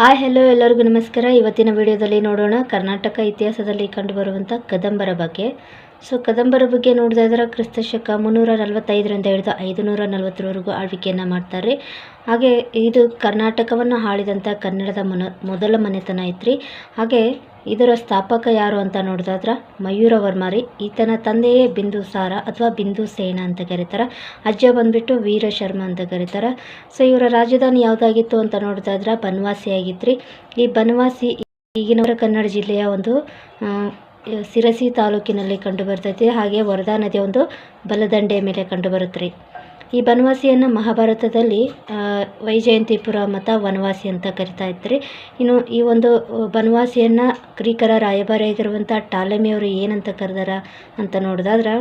Hi hello ಎಲ್ಲರಿಗೂ ನಮಸ್ಕಾರ. ಇವತ್ತಿನ ವಿಡಿಯೋದಲ್ಲಿ ನೋಡೋಣ ಕರ್ನಾಟಕ ಇತಿಹಾಸದಲ್ಲಿ ಕಂಡುಬರುವಂಥ ಕದಂಬರ ಬಗ್ಗೆ. ಸೊ ಕದಂಬರ ಬಗ್ಗೆ ನೋಡಿದಾದ್ರೆ ಕ್ರಿಸ್ತ ಶಕ ಮುನ್ನೂರ ನಲವತ್ತೈದರಿಂದ ಹಿಡಿದು ಐದುನೂರ ನಲವತ್ತರವರೆಗೂ ಆಳ್ವಿಕೆಯನ್ನು ಮಾಡ್ತಾರೆ. ಹಾಗೆ ಇದು ಕರ್ನಾಟಕವನ್ನು ಆಳಿದಂಥ ಕನ್ನಡದ ಮೊದಲ ಮನೆತನ ಐತ್ರಿ. ಹಾಗೆ ಇದರ ಸ್ಥಾಪಕ ಯಾರು ಅಂತ ನೋಡಿದಾದ್ರೆ ಮಯೂರವರ್ಮ ರೀ. ಈತನ ತಂದೆಯೇ ಬಿಂದುಸಾರ ಅಥವಾ ಬಿಂದು ಬಿಂದುಸೇನ ಅಂತ ಕರೀತಾರೆ. ಅಜ್ಜ ಬಂದ್ಬಿಟ್ಟು ವೀರ ಶರ್ಮ ಅಂತ ಕರೀತಾರೆ. ಸೊ ಇವರ ರಾಜಧಾನಿ ಯಾವುದಾಗಿತ್ತು ಅಂತ ನೋಡಿದಾದ್ರೆ ಬನವಾಸಿ ಆಗಿತ್ತು ಈ ಬನವಾಸಿ ಈಗಿನ ಕನ್ನಡ ಜಿಲ್ಲೆಯ ಒಂದು ಸಿರಸಿ ತಾಲೂಕಿನಲ್ಲಿ ಕಂಡು ಬರ್ತೈತಿ. ಹಾಗೆ ವರದಾ ನದಿಯ ಒಂದು ಬಲದಂಡೆಯ ಮೇಲೆ ಕಂಡು ಬರುತ್ತೆ ರೀ ಈ ಬನವಾಸಿಯನ್ನು ಮಹಾಭಾರತದಲ್ಲಿ ವೈಜಯಂತಿಪುರ ಮತ್ತು ವನವಾಸಿ ಅಂತ ಕರಿತಾ ಇದ್ರಿ. ಇನ್ನು ಈ ಒಂದು ಬನವಾಸಿಯನ್ನು ಗ್ರೀಕರ ರಾಯಭಾರಿಯಾಗಿರುವಂಥ ಟಾಲೆಮಿಯವರು ಏನಂತ ಕರೆದಾರ ಅಂತ ನೋಡಿದಾದ್ರೆ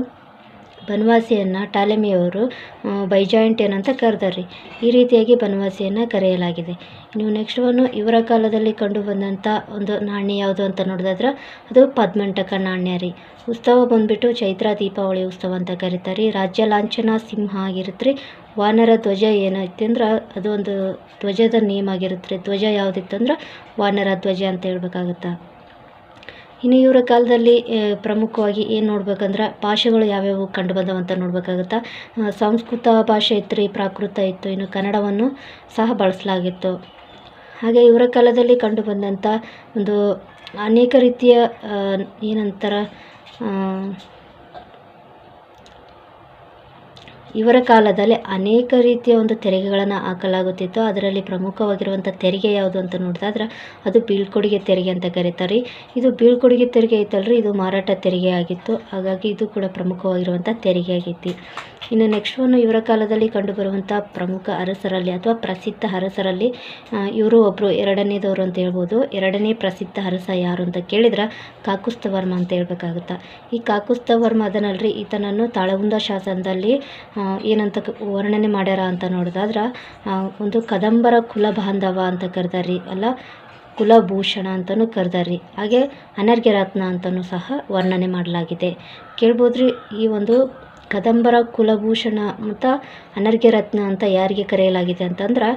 ಬನವಾಸಿಯನ್ನು ಟಾಲೆಮಿಯವರು ಆ, ಬೈಜಾಯಿಂಟಿಯನ್ ಅಂತ ಕರೆದಾರ್ರಿ. ಈ ರೀತಿಯಾಗಿ ಬನವಾಸಿಯನ್ನು ಕರೆಯಲಾಗಿದೆ. ಇನ್ನು ನೆಕ್ಸ್ಟ್ ಒನ್ ಇವರ ಕಾಲದಲ್ಲಿ ಕಂಡು ಬಂದಂಥ ಒಂದು ನಾಣ್ಯ ಯಾವುದು ಅಂತ ನೋಡಿದ್ರೆ ಅದು ಪದ್ಮಂಟಕ ನಾಣ್ಯ ರೀ. ಉತ್ಸವ ಬಂದ್ಬಿಟ್ಟು ಚೈತ್ರ ದೀಪಾವಳಿ ಉತ್ಸವ ಅಂತ ಕರೀತಾರೆ. ರಾಜ್ಯ ಲಾಂಛನ ಸಿಂಹ ಆಗಿರುತ್ತೆ ರೀ ವಾನರ ಧ್ವಜ ಏನೈತೆ ಅಂದ್ರೆ ಅದು ಒಂದು ಧ್ವಜದ ನೇಮ್ ಆಗಿರುತ್ತೆ ರೀ ಧ್ವಜ ಯಾವುದಿತ್ತಂದ್ರೆ ವಾನರ ಧ್ವಜ ಅಂತ ಹೇಳ್ಬೇಕಾಗತ್ತಾ. ಇನ್ನು ಇವರ ಕಾಲದಲ್ಲಿ ಪ್ರಮುಖವಾಗಿ ಏನು ನೋಡ್ಬೇಕಂದ್ರೆ ಭಾಷೆಗಳು ಯಾವ್ಯಾವು ಕಂಡು ಅಂತ ನೋಡ್ಬೇಕಾಗತ್ತಾ. ಸಂಸ್ಕೃತ ಭಾಷೆ ಇತ್ತು ರೀ ಪ್ರಾಕೃತ ಇತ್ತು, ಇನ್ನು ಕನ್ನಡವನ್ನು ಸಹ ಬಳಸಲಾಗಿತ್ತು. ಹಾಗೆ ಇವರ ಕಾಲದಲ್ಲಿ ಕಂಡು ಬಂದಂಥ ಒಂದು ಅನೇಕ ರೀತಿಯ ಏನಂತಾರ ಇವರ ಕಾಲದಲ್ಲಿ ಅನೇಕ ರೀತಿಯ ಒಂದು ತೆರಿಗೆಗಳನ್ನು ಹಾಕಲಾಗುತ್ತಿತ್ತು. ಅದರಲ್ಲಿ ಪ್ರಮುಖವಾಗಿರುವಂಥ ತೆರಿಗೆ ಯಾವುದು ಅಂತ ನೋಡಿದಾದ್ರೆ ಅದು ಬೀಳ್ಕೊಡುಗೆ ತೆರಿಗೆ ಅಂತ ಕರೀತಾರೆ. ಇದು ಬೀಳ್ಕೊಡುಗೆ ತೆರಿಗೆ ಐತಲ್ರಿ, ಇದು ಮಾರಾಟ ತೆರಿಗೆ ಆಗಿತ್ತು. ಹಾಗಾಗಿ ಇದು ಕೂಡ ಪ್ರಮುಖವಾಗಿರುವಂಥ ತೆರಿಗೆ ಆಗೈತಿ. ಇನ್ನು ನೆಕ್ಸ್ಟ್ ಒನ್ ಇವರ ಕಾಲದಲ್ಲಿ ಕಂಡುಬರುವಂಥ ಪ್ರಮುಖ ಅರಸರಲ್ಲಿ ಅಥವಾ ಪ್ರಸಿದ್ಧ ಅರಸರಲ್ಲಿ ಇವರು ಒಬ್ಬರು ಎರಡನೇದವರು ಅಂತ ಹೇಳ್ಬೋದು. ಎರಡನೇ ಪ್ರಸಿದ್ಧ ಅರಸ ಯಾರು ಅಂತ ಕೇಳಿದ್ರೆ ಕಾಕುಸ್ತವರ್ಮ ಅಂತ ಹೇಳ್ಬೇಕಾಗುತ್ತೆ. ಈ ಕಾಕುಸ್ತವರ್ಮ ಅದನಲ್ರಿ, ಈತನನ್ನು ತಾಳಗುಂದ ಶಾಸನದಲ್ಲಿ ಏನಂತ ವರ್ಣನೆ ಮಾಡ್ಯಾರ ಅಂತ ನೋಡಿದಾದ್ರೆ ಒಂದು ಕದಂಬರ ಕುಲ ಬಾಂಧವ ಅಂತ ಕರೆದಾರಿ ಅಲ್ಲ ಕುಲಭೂಷಣ ಅಂತಲೂ ಕರೆದಾರಿ ಹಾಗೆ ಅನರ್ಘ್ಯ ರತ್ನ ಅಂತಲೂ ಸಹ ವರ್ಣನೆ ಮಾಡಲಾಗಿದೆ. ಕೇಳ್ಬೋದ್ರಿ, ಈ ಒಂದು ಕದಂಬರ ಕುಲಭೂಷಣ ಮತ್ತು ಅನರ್ಘ್ಯ ರತ್ನ ಅಂತ ಯಾರಿಗೆ ಕರೆಯಲಾಗಿದೆ ಅಂತಂದ್ರೆ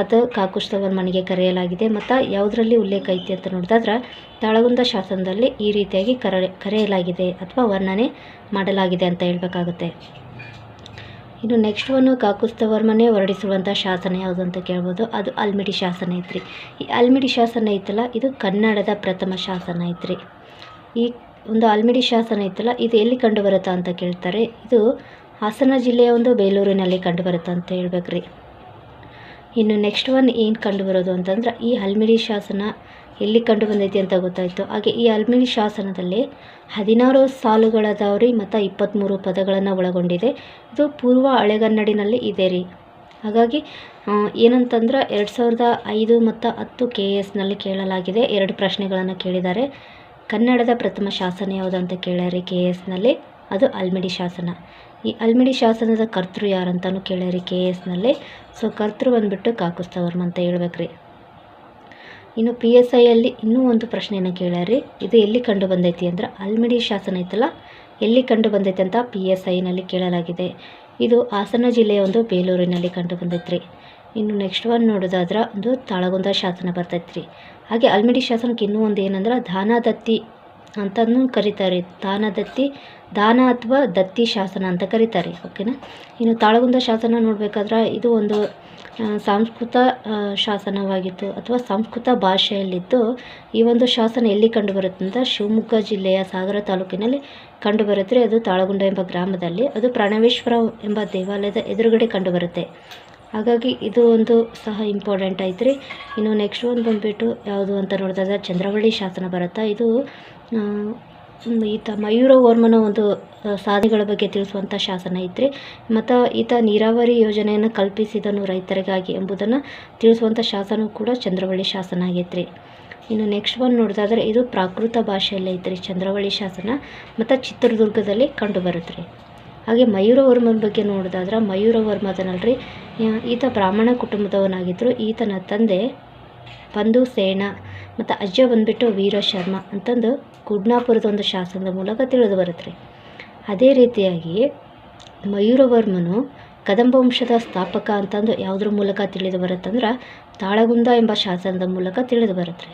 ಅದು ಕಾಕುಸ್ತವರ್ಮನಿಗೆ ಕರೆಯಲಾಗಿದೆ. ಮತ್ತು ಯಾವುದರಲ್ಲಿ ಉಲ್ಲೇಖ ಐತಿ ಅಂತ ನೋಡಿದಾದ್ರೆ, ತಾಳಗುಂದ ಶಾಸನದಲ್ಲಿ ಈ ರೀತಿಯಾಗಿ ಕರೆ, ಕರೆಯಲಾಗಿದೆ ಅಥವಾ ವರ್ಣನೆ ಮಾಡಲಾಗಿದೆ ಅಂತ ಹೇಳ್ಬೇಕಾಗುತ್ತೆ. ಇನ್ನು ನೆಕ್ಸ್ಟ್ ಒನ್ನು ಕಾಕುಸ್ತವರ್ಮನೇ ಹೊರಡಿಸುವಂಥ ಶಾಸನ ಯಾವುದು ಅಂತ ಕೇಳ್ಬೋದು. ಅದು ಅಲ್ಮಿಡಿ ಶಾಸನ ಐತ್ರಿ. ಈ ಅಲ್ಮಿಡಿ ಶಾಸನ ಐತಲ್ಲ, ಇದು ಕನ್ನಡದ ಪ್ರಥಮ ಶಾಸನ ಐತ್ರಿ. ಈ ಒಂದು ಅಲ್ಮಿಡಿ ಶಾಸನ ಐತಲ್ಲ, ಇದು ಎಲ್ಲಿ ಕಂಡುಬರುತ್ತಾ ಅಂತ ಕೇಳ್ತಾರೆ. ಇದು ಹಾಸನ ಜಿಲ್ಲೆಯ ಒಂದು ಬೇಲೂರಿನಲ್ಲಿ ಕಂಡುಬರುತ್ತೆ ಅಂತ ಹೇಳ್ಬೇಕ್ರಿ. ಇನ್ನು ನೆಕ್ಸ್ಟ್ ಒನ್ ಏನು ಕಂಡುಬರೋದು ಅಂತಂದ್ರೆ, ಈ ಹಲ್ಮಿಡಿ ಶಾಸನ ಎಲ್ಲಿ ಕಂಡು ಬಂದೈತಿ ಅಂತ ಗೊತ್ತಾಯಿತು. ಹಾಗೆ ಈ ಹಲ್ಮಿಡಿ ಶಾಸನದಲ್ಲಿ ಹದಿನಾರು ಸಾಲುಗಳದಾವ್ರಿ ಮತ್ತು ಇಪ್ಪತ್ತ್ಮೂರು ಪದಗಳನ್ನು ಒಳಗೊಂಡಿದೆ. ಇದು ಪೂರ್ವ ಹಳೆಗನ್ನಡಿನಲ್ಲಿ ಇದೆ ರೀ. ಹಾಗಾಗಿ ಏನಂತಂದ್ರೆ ಎರಡು ಸಾವಿರದ ಐದು ಮತ್ತು ಹತ್ತು ಕೆ ಎಸ್ನಲ್ಲಿ ಕೇಳಲಾಗಿದೆ. ಎರಡು ಪ್ರಶ್ನೆಗಳನ್ನು ಕೇಳಿದ್ದಾರೆ. ಕನ್ನಡದ ಪ್ರಥಮ ಶಾಸನ ಯಾವುದು ಅಂತ ಕೇಳ್ಯಾರಿ ಕೆ ಎಸ್ನಲ್ಲಿ? ಅದು ಅಲ್ಮಿಡಿ ಶಾಸನ. ಈ ಅಲ್ಮಿಡಿ ಶಾಸನದ ಕರ್ತೃ ಯಾರಂತಲೂ ಕೇಳ್ಯಾರಿ ಕೆ ಎಸ್ನಲ್ಲಿ ಸೊ, ಕರ್ತೃ ಬಂದ್ಬಿಟ್ಟು ಕಾಕುಸ್ತವರ್ಮ ಅಂತ ಹೇಳ್ಬೇಕ್ರಿ. ಇನ್ನು ಪಿ ಎಸ್ ಐಯಲ್ಲಿ ಇನ್ನೂ ಒಂದು ಪ್ರಶ್ನೆಯನ್ನು ಕೇಳ್ಯಾರಿ ಇದು ಎಲ್ಲಿ ಕಂಡು ಬಂದೈತಿ ಅಂದ್ರೆ ಅಲ್ಮಿಡಿ ಶಾಸನ ಐತಲ್ಲ, ಎಲ್ಲಿ ಕಂಡು ಬಂದೈತೆ ಅಂತ ಪಿ ಎಸ್ ಐನಲ್ಲಿ ಕೇಳಲಾಗಿದೆ. ಇದು ಹಾಸನ ಜಿಲ್ಲೆಯ ಒಂದು ಬೇಲೂರಿನಲ್ಲಿ ಕಂಡು ಬಂದೈತ್ರಿ. ಇನ್ನು ನೆಕ್ಸ್ಟ್ ಒನ್ ನೋಡೋದಾದ್ರೆ ಒಂದು ತಾಳಗುಂದ ಶಾಸನ ಬರ್ತೈತ್ರಿ. ಹಾಗೆ ಅಲ್ಮಿಡಿ ಶಾಸನಕ್ಕೆ ಇನ್ನೂ ಒಂದು ಏನಂದ್ರೆ ದಾನ ಅಂತಲೂ ಕರೀತಾರೆ. ದಾನ ದತ್ತಿ, ದಾನ ಅಥವಾ ದತ್ತಿ ಶಾಸನ ಅಂತ ಕರೀತಾರೆ. ಓಕೆನಾ? ಇನ್ನು ತಾಳಗುಂದ ಶಾಸನ ನೋಡಬೇಕಾದ್ರೆ ಇದು ಒಂದು ಸಂಸ್ಕೃತ ಶಾಸನವಾಗಿತ್ತು ಅಥವಾ ಸಂಸ್ಕೃತ ಭಾಷೆಯಲ್ಲಿದ್ದು ಈ ಒಂದು ಶಾಸನ ಎಲ್ಲಿ ಕಂಡುಬರುತ್ತೆ ಅಂತ ಶಿವಮೊಗ್ಗ ಜಿಲ್ಲೆಯ ಸಾಗರ ತಾಲೂಕಿನಲ್ಲಿ ಕಂಡುಬರುತ್ತೆ. ಅದು ತಾಳಗುಂಡ ಎಂಬ ಗ್ರಾಮದಲ್ಲಿ. ಅದು ಪ್ರಾಣವೇಶ್ವರ ಎಂಬ ದೇವಾಲಯದ ಎದುರುಗಡೆ ಕಂಡುಬರುತ್ತೆ. ಹಾಗಾಗಿ ಇದು ಒಂದು ಸಹ ಇಂಪಾರ್ಟೆಂಟ್ ಐತ್ರಿ. ಇನ್ನು ನೆಕ್ಸ್ಟ್ ಒಂದು ಬಂದುಬಿಟ್ಟು ಯಾವುದು ಅಂತ ನೋಡಿದಾಗ ಚಂದ್ರವಳ್ಳಿ ಶಾಸನ ಬರುತ್ತಾ? ಇದು ಈತ ಮಯೂರ ವರ್ಮನ ಒಂದು ಸಾಧನೆಗಳ ಬಗ್ಗೆ ತಿಳಿಸುವಂಥ ಶಾಸನ ಐತ್ರಿ. ಮತ್ತು ಈತ ನೀರಾವರಿ ಯೋಜನೆಯನ್ನು ಕಲ್ಪಿಸಿದನು ರೈತರಿಗಾಗಿ ಎಂಬುದನ್ನು ತಿಳಿಸುವಂಥ ಶಾಸನ ಕೂಡ ಚಂದ್ರವಳ್ಳಿ ಶಾಸನ ಆಗೈತ್ರಿ. ಇನ್ನು ನೆಕ್ಸ್ಟ್ ಒನ್ ನೋಡಿದಾದ್ರೆ ಇದು ಪ್ರಾಕೃತ ಭಾಷೆಯಲ್ಲಿ ಐತ್ರಿ ಚಂದ್ರವಳ್ಳಿ ಶಾಸನ. ಮತ್ತು ಚಿತ್ರದುರ್ಗದಲ್ಲಿ ಕಂಡುಬರುತ್ತೆ ರೀ ಹಾಗೆ ಮಯೂರವರ್ಮನ ಬಗ್ಗೆ ನೋಡೋದಾದ್ರೆ ಮಯೂರವರ್ಮ ಆ, ಈತ ಬ್ರಾಹ್ಮಣ ಕುಟುಂಬದವನಾಗಿದ್ದರು ಈತನ ತಂದೆ ಬಂಧು ಸೇನ ಮತ್ತು ಅಜ್ಜ ಬಂದ್ಬಿಟ್ಟು ವೀರಶರ್ಮ ಅಂತಂದು ಕುಡ್ನಾಪುರದ ಒಂದು ಶಾಸನದ ಮೂಲಕ ತಿಳಿದು ಬರುತ್ತೆ ಅದೇ ರೀತಿಯಾಗಿ ಮಯೂರವರ್ಮನು ಕದಂಬ ವಂಶದ ಸ್ಥಾಪಕ ಅಂತಂದು ಯಾವುದ್ರ ಮೂಲಕ ತಿಳಿದು ಬರುತ್ತಂದ್ರೆ ತಾಳಗುಂದ ಎಂಬ ಶಾಸನದ ಮೂಲಕ ತಿಳಿದು ಬರುತ್ತೆ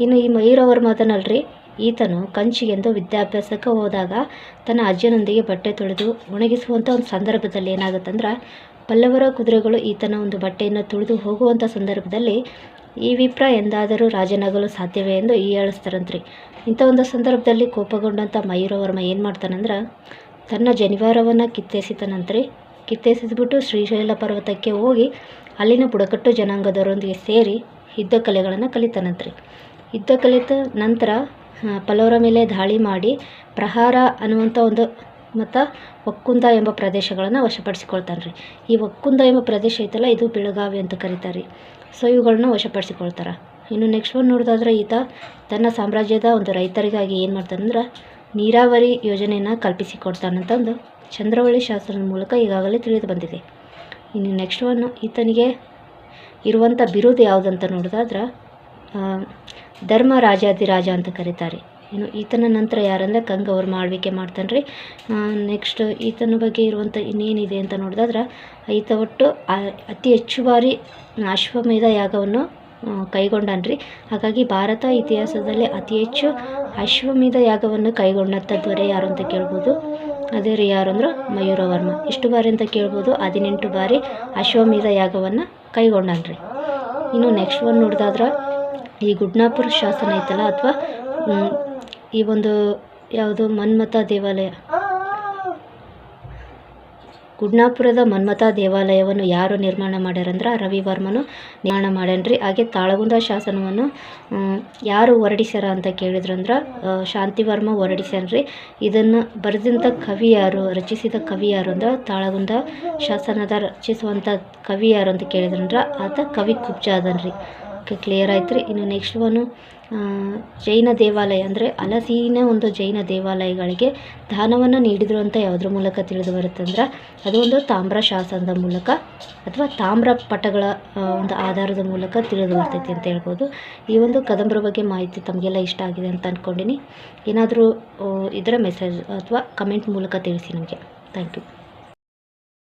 ಇನ್ನು ಈ ಮಯೂರವರ್ಮ ಅದನಲ್ರಿ, ಈತನು ಕಂಚಿಗೆಂದು ವಿದ್ಯಾಭ್ಯಾಸಕ್ಕೆ ಹೋದಾಗ ತನ್ನ ಅಜ್ಜನೊಂದಿಗೆ ಬಟ್ಟೆ ತೊಳೆದು ಒಣಗಿಸುವಂಥ ಒಂದು ಸಂದರ್ಭದಲ್ಲಿ ಏನಾಗುತ್ತಂದ್ರೆ ಪಲ್ಲವರ ಕುದುರೆಗಳು ಈತನ ಒಂದು ಬಟ್ಟೆಯನ್ನು ತುಳಿದು ಹೋಗುವಂಥ ಸಂದರ್ಭದಲ್ಲಿ ಈ ವಿಪ್ರ ಎಂದಾದರೂ ರಾಜನಾಗಲು ಸಾಧ್ಯವೇ ಎಂದು ಹೀಯಾಳಿಸ್ತಾರಂತ್ರಿ ಇಂಥ ಒಂದು ಸಂದರ್ಭದಲ್ಲಿ ಕೋಪಗೊಂಡಂಥ ಮಯೂರವರ್ಮ ಏನು ಮಾಡ್ತಾನಂದ್ರೆ, ತನ್ನ ಜನಿವಾರವನ್ನು ಕಿತ್ತೆಸಿತಾನಂತ್ರಿ ಕಿತ್ತೆಸಿದ್ಬಿಟ್ಟು ಶ್ರೀಶೈಲ ಪರ್ವತಕ್ಕೆ ಹೋಗಿ ಅಲ್ಲಿನ ಬುಡಕಟ್ಟು ಜನಾಂಗದವರೊಂದಿಗೆ ಸೇರಿ ಯುದ್ಧ ಕಲೆಗಳನ್ನು ಕಲಿತಾನಂತ್ರಿ. ಯುದ್ಧ ಕಲಿತ ನಂತರ ಪಲ್ಲವರ ಮೇಲೆ ದಾಳಿ ಮಾಡಿ ಪ್ರಹಾರ ಅನ್ನುವಂಥ ಒಂದು ಮತ್ತು ಒಕ್ಕುಂದ ಎಂಬ ಪ್ರದೇಶಗಳನ್ನು ವಶಪಡಿಸಿಕೊಳ್ತಾನೆ ರೀ ಈ ಒಕ್ಕುಂದ ಎಂಬ ಪ್ರದೇಶ ಐತಲ್ಲ, ಇದು ಬೆಳಗಾವಿ ಅಂತ ಕರೀತಾರೆ ಸೊ ಇವುಗಳನ್ನ ವಶಪಡಿಸಿಕೊಳ್ತಾರೆ. ಇನ್ನು ನೆಕ್ಸ್ಟ್ ಒಂದು ನೋಡೋದಾದ್ರೆ ಈತ ತನ್ನ ಸಾಮ್ರಾಜ್ಯದ ಒಂದು ರೈತರಿಗಾಗಿ ಏನು ಮಾಡ್ತಾನಂದ್ರೆ ನೀರಾವರಿ ಯೋಜನೆಯನ್ನು ಕಲ್ಪಿಸಿಕೊಡ್ತಾನಂತಂದು ಚಂದ್ರವಳ್ಳಿ ಶಾಸನದ ಮೂಲಕ ಈಗಾಗಲೇ ತಿಳಿದು ಬಂದಿದೆ. ಇನ್ನು ನೆಕ್ಸ್ಟ್ ಒನ್ ಈತನಿಗೆ ಇರುವಂಥ ಬಿರುದು ಯಾವುದಂತ ನೋಡೋದಾದ್ರೆ ಧರ್ಮ ರಾಜಾದಿರಾಜ ಅಂತ ಕರೀತಾರೆ. ಇನ್ನು ಈತನ ನಂತರ ಯಾರಂದರೆ ಅವ್ರ ಮಾಳ್ವಿಕೆ ಮಾಡ್ತಾನೆ ರೀ ನೆಕ್ಸ್ಟ್ ಈತನ ಬಗ್ಗೆ ಇರುವಂಥ ಇನ್ನೇನಿದೆ ಅಂತ ನೋಡಿದಾದ್ರೆ, ಈತ ಒಟ್ಟು ಅತಿ ಹೆಚ್ಚು ಬಾರಿ ಅಶ್ವಮೇಧ ಯಾಗವನ್ನು ಕೈಗೊಂಡನ್ರಿ. ಹಾಗಾಗಿ ಭಾರತ ಇತಿಹಾಸದಲ್ಲಿ ಅತಿ ಹೆಚ್ಚು ಅಶ್ವಮೇಧ ಯಾಗವನ್ನು ಕೈಗೊಂಡಂಥ ದೊರೆ ಯಾರು ಅಂತ ಕೇಳ್ಬೋದು. ಅದೇ ರೀ ಯಾರು ಅಂದ್ರೆ ಮಯೂರವರ್ಮ ಇಷ್ಟು ಬಾರಿ ಅಂತ ಕೇಳ್ಬೋದು, ಹದಿನೆಂಟು ಬಾರಿ ಅಶ್ವಮೇಧ ಯಾಗವನ್ನು ಕೈಗೊಂಡನ್ರಿ. ಇನ್ನು ನೆಕ್ಸ್ಟ್ ಒಂದು ನೋಡಿದಾದ್ರೆ, ಈ ಗುಡ್ನಾಪುರ ಶಾಸನ ಐತಲ್ಲ, ಅಥವಾ ಈ ಒಂದು ಯಾವುದು ಮನ್ಮಥ ದೇವಾಲಯ. ಗುಡ್ನಾಪುರದ ಮನ್ಮಥ ದೇವಾಲಯವನ್ನು ಯಾರು ನಿರ್ಮಾಣ ಮಾಡ್ಯಾರಂದ್ರೆ ರವಿವರ್ಮನು. ನಿರ್ಮಾಣ ಮಾಡ್ಯಾನ್ರಿ. ಹಾಗೆ ತಾಳಗುಂದ ಶಾಸನವನ್ನು ಯಾರು ಹೊರಡಿಸ್ಯಾರ ಅಂತ ಕೇಳಿದ್ರಂದ್ರೆ ಶಾಂತಿವರ್ಮ ಹೊರಡಿಸ್ಯಾನ್ರಿ. ಇದನ್ನು ಬರೆದಂಥ ಕವಿ ಯಾರು, ರಚಿಸಿದ ಕವಿ ಯಾರು ಅಂದ್ರೆ ತಾಳಗುಂದ ಶಾಸನದ ರಚಿಸುವಂಥ ಕವಿ ಯಾರು ಅಂತ ಕೇಳಿದ್ರಂದ್ರೆ ಆತ ಕವಿ ಕುಬ್ಜ ಅದನ್ರಿ ಕ್ಲಿಯರ್ ಆಯ್ತು ರೀ ಇನ್ನು ನೆಕ್ಸ್ಟ್ ಒಂದು ಜೈನ ದೇವಾಲಯ ಅಂದರೆ ಹಲಸಿನ ಒಂದು ಜೈನ ದೇವಾಲಯಗಳಿಗೆ ದಾನವನ್ನು ನೀಡಿದರು ಅಂತ ಯಾವುದ್ರ ಮೂಲಕ ತಿಳಿದು ಬರುತ್ತಂದ್ರೆ ಅದು ಒಂದು ತಾಮ್ರ ಶಾಸನದ ಮೂಲಕ ಅಥವಾ ತಾಮ್ರ ಪಟಗಳ ಒಂದು ಆಧಾರದ ಮೂಲಕ ತಿಳಿದು ಬರ್ತೈತಿ ಅಂತ ಹೇಳ್ಬೋದು. ಈ ಒಂದು ಕದಂಬರ ಬಗ್ಗೆ ಮಾಹಿತಿ ತಮಗೆಲ್ಲ ಇಷ್ಟ ಆಗಿದೆ ಅಂತ ಅಂದ್ಕೊಂಡಿನಿ ಏನಾದರೂ ಇದರ ಮೆಸೇಜ್ ಅಥವಾ ಕಮೆಂಟ್ ಮೂಲಕ ತಿಳಿಸಿ ನಮಗೆ. Thank you